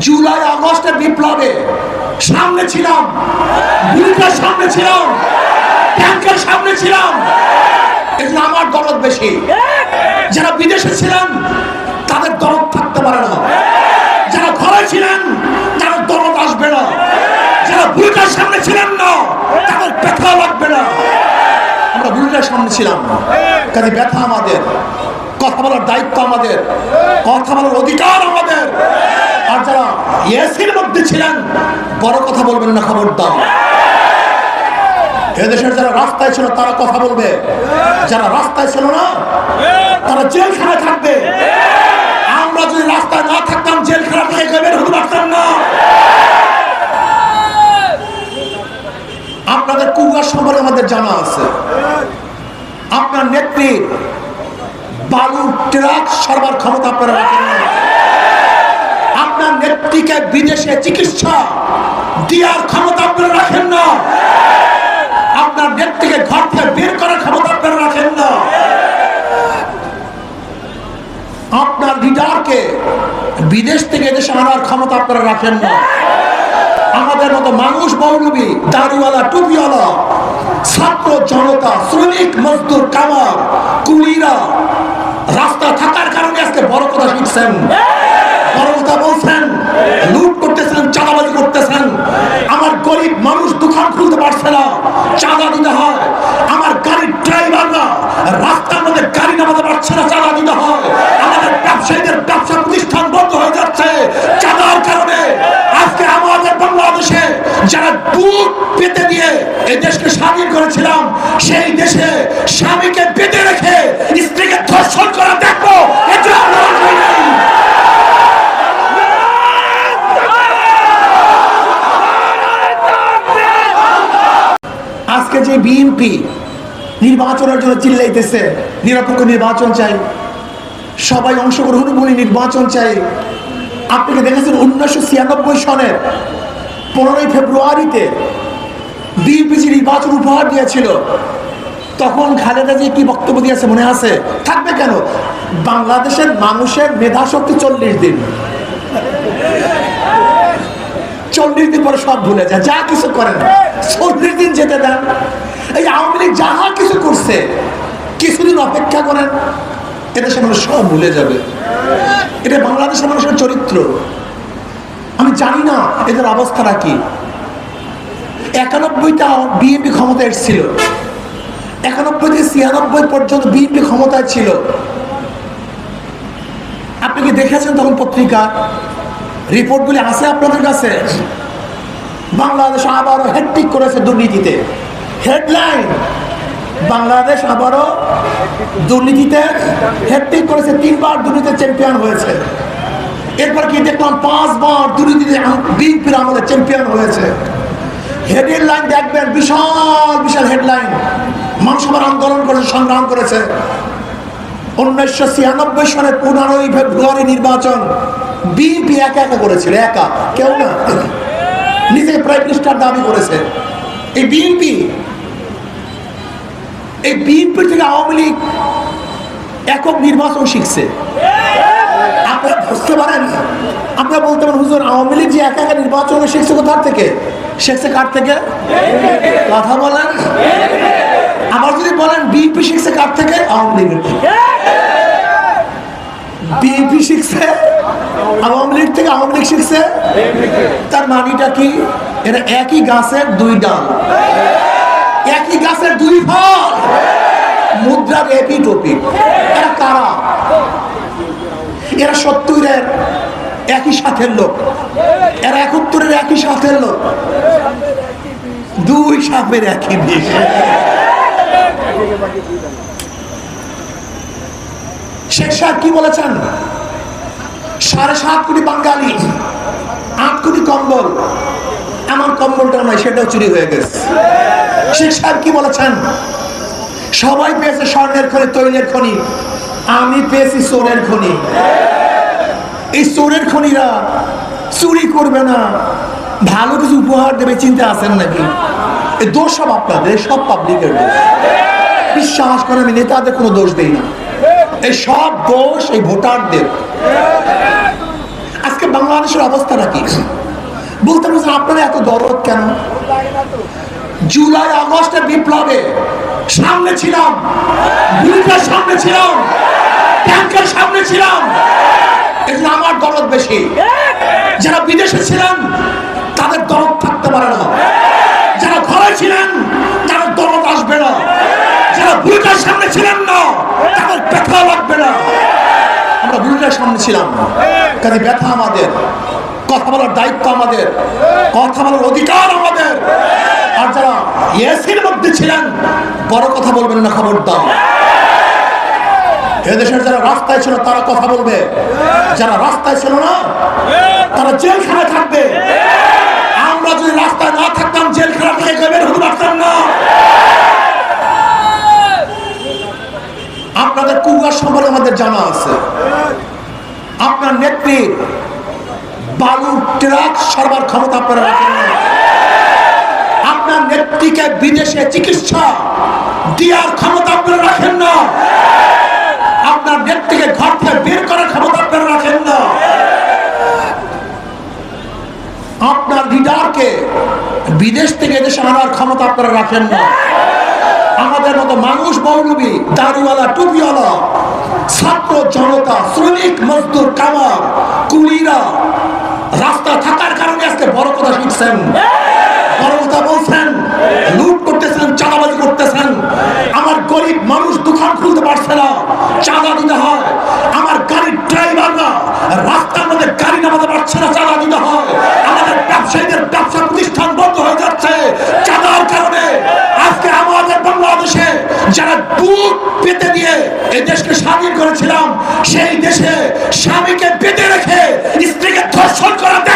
জুলাই আগস্টের বিপ্লবে সামনে ছিলাম বুলেটের সামনে ছিলাম ট্যাঙ্কের সামনে ছিলাম। এজন্য আমার দরদ বেশি। যারা বিদেশে ছিলেন, তাদের দরদ থাকতে পারে না। যারা ঘরে ছিলেন, তাদের দরদ আসবে না। যারা বুলেটের সামনে ছিলেন না, তাদের ব্যথা লাগবে না। আমরা বুলেটের সামনে ছিলাম। কাজে ব্যথা আমাদের, কথা বলার দায়িত্ব আমাদের, কথা বলার অধিকার আমাদের। আর যারা এসির মধ্যে ছিলেন। বড় কথা বলবেন না খবর দাও এদেশের যারা রাস্তায় ছিল, তারা কথা বলবে। যারা রাস্তায় ছিল না, তারা জেলখানায় থাকবে। আমরা যদি রাস্তায় না থাকতাম, জেলখানা থেকে বের হতে পারতাম না। আপনাদের কুয়ার সম্পর্কে আমাদের জানা আছে। আপনার নেত্রী বালু ট্রাক সরবার ক্ষমতা আপনারা রাখেন না নেত্রীকে বিদেশে চিকিৎসা দেওয়ার ক্ষমতা আপনারা রাখেন না। আপনার নেত্রীকে ঘর থেকে বের করার ক্ষমতা আপনারা রাখেন না। আপনার লিডারকে বিদেশ থেকে এদেশে আনার ক্ষমতা আপনারা রাখেন না। আমাদের মতো মানুষ মৌলবী, দাড়িওয়ালা, টুপিওয়ালা, ছাত্র জনতা, শ্রমিক, মজদুর, কামার, কুলিরা রাস্তা থাকার কারণে আজকে বড় কথা শিখছেন বড় কথা বলছেন লুট করতেছেন চাঁদাবাজি করতেছেন আমার গরিব চাঁদা দিতে হয়। আমার গাড়ির ড্রাইভাররা রাস্তার মধ্যে গাড়ি নামাতে পারছে না, চাঁদা দিতে হয়। আমাদের ব্যবসায়ীদের ব্যবসা প্রতিষ্ঠান বন্ধ হয়ে যাচ্ছে চাঁদার কারণে। আজকে আমাদের বাংলাদেশে যারা দুধ পেতে দিয়ে এই দেশকে স্বাধীন করেছিলাম, সেই দেশে স্বামীকে পেতে রেখে স্ত্রীকে ধর্ষণ করা দেখব এটা আমরা রাখি নাই। আজকে যে বিএনপি নির্বাচনের জন্য চিল্লাইতেছে, নিরপেক্ষ নির্বাচন চাই। সবাই অংশগ্রহণ বলে নির্বাচন চাই। আপনি কি দেখেছেন উনিশশো ছিয়ানব্বই সনের পনেরোই ফেব্রুয়ারিতে বিএনপি যে নির্বাচন উপহার দিয়েছিল, তখন খালেদা যে কি বক্তব্য দিয়েছে মনে আছে? থাকবে কেন? বাংলাদেশের মানুষের মেধা শক্তি চল্লিশ দিন। চল্লিশ দিন পরে সব ভুলে যায়, যা কিছু করেন চল্লিশ দিন যেতে দেন। এই আওয়ামী লীগ যাহা কিছু করছে, কিছুদিন অপেক্ষা করেন, এদেশে মানুষ সব ভুলে যাবে। এটা বাংলাদেশের মানুষের চরিত্র। আমি জানি না এদের অবস্থাটা কি। একানব্বইটা বিএনপি ক্ষমতা এসেছিল। একানব্বই থেকে ছিয়ানব্বই পর্যন্ত বিএনপি ক্ষমতায় ছিল। আপনি কি দেখেছেন তখন পত্রিকা? রিপোর্টগুলি আছে আপনাদের কাছে? বাংলাদেশ আবারও হ্যাট্রিক করেছে দুর্নীতিতে। হেডলাইন বাংলাদেশ আবারও দুর্নীতিতে হ্যাট্রিক করেছে, তিনবার দুর্নীতিতে চ্যাম্পিয়ন হয়েছে। এরপর কি দেখলাম, পাঁচবার দুর্নীতিতে বিএনপির আমলে চ্যাম্পিয়ন হয়েছে। হেডের লাইন দেখবেন, বিশাল বিশাল হেডলাইন মানুষ আবার আন্দোলন করেছে, সংগ্রাম করেছে। উনিশশো ছিয়ানব্বই সালের পনেরোই ফেব্রুয়ারি নির্বাচন। বিএনপি একা একা করেছিল, একা। কেউ না। নিজে প্রাইম মিনিস্টার দাবি করেছে। এই বিএনপি এই বিএনপি থেকে আওয়ামী লীগ একক নির্বাচন শিখছে। আপনারা বুঝতে পারেন? আপনারা বলতে পারেন, হুজুর, আওয়ামী লীগ যে একা একা নির্বাচন শিখছে কোথার থেকে? শিখছে কার থেকে? কথা বলেন। আবার যদি বলেন বিএনপি শিখছে কার থেকে? আওয়ামী লীগের থেকে। বিএনপি শিখছে, আওয়ামী লীগ থেকে আওয়ামী লীগ শিখছে। তার মানিটা কি? এরা একই গাছের দুই ডাল। একই গাছের দুই ফল। মুদ্রার একই টপি। এরা কারা? এরা সত্তরের একই সাথের লোক। এরা একাত্তরের একই সাথের লোক। দুই সাপের একই বিষ। শেখ সাহেব কি বলেছেন? সাড়ে সাত কোটি বাঙালি, আট কোটি কম্বল। আমার কম্বলটা নয় সেটাও চুরি হয়ে গেছে। শেখ সাহেব কি বলেছেন? সবাই পেয়েছে স্বর্ণের খনি, তৈলের খনি। আমি পেয়েছি সোনের খনি। এই সোনের খনিরা চুরি করবে না। ভালো কিছু উপহার দেবে, চিন্তা আছেন নাকি? এই দোষ সব আপনাদের, সব পাবলিকের দোষ। বিশ্বাস করে আমি নেতাদের কোনো দোষ দেই না। এই সব দোষ এই ভোটারদের। আজকে বাংলাদেশের অবস্থাটা কি? বলতে বলছেন আপনারা এত দরদ কেন? জুলাই, আগস্টে বিপ্লবে সামনে ছিলাম। বুলেটের সামনে ছিলাম। ট্যাঙ্কের সামনে ছিলাম। এজন্য আমার দরদ বেশি। যারা বিদেশে ছিলাম, তাদের দরদ থাকতে পারে না যারা ঘরে ছিলেন তাদের দরদ আসবে না যারা বুলেটের সামনে ছিলেন না। তাদের ব্যথা লাগবে না। আমরা বুলেটের সামনে ছিলাম না। কাজে ব্যথা আমাদের, কথা বলার দায়িত্ব আমাদের, কথা বলার অধিকার আমাদের। আর যারা এসির মধ্যে ছিলেন, বড় কথা বলবেন না খবর দাও এদেশের যারা রাস্তায় ছিল, তারা কথা বলবে। যারা রাস্তায় ছিল না, তারা জেলখানায় থাকবে। আমরা যদি রাস্তায় না থাকতাম জেলখানা থেকে কেউ বের হতে পারতাম না আপনাদের কুয়ার সম্পর্কে আমাদের জানা আছে। আপনার নেত্রী বালু ট্রাক সরবার ক্ষমতা আপনারা রাখেন আপনার নেত্রীকে বিদেশে চিকিৎসা দেওয়ার ক্ষমতা আপনারা রাখেন না। আপনার নেত্রীকে ঘর থেকে বের করার ক্ষমতা আপনারা রাখেন না। আপনার লিডারকে বিদেশ থেকে এদেশে আনার ক্ষমতা আপনারা রাখেন না। আমাদের মতো মানুষ মৌলবী, দাড়িওয়ালা, টুপিওয়ালা ছাত্র জনতা, শ্রমিক, মজদুর, কামার কুলিরা রাস্তা থাকার কারণে আজকে বড় কথা শিখছেন বড় কথা বলছেন, লুট করতেছেন, চাঁদাবাজি করতেছেন। আমার গরিব মানুষ দোকান খুলতে পারছে না, চাঁদা দিতে হয়। আমার গাড়ির ড্রাইভাররা রাস্তার স্বামীকে বেঁধে রেখে স্ত্রীকে ধর্ষণ করাতে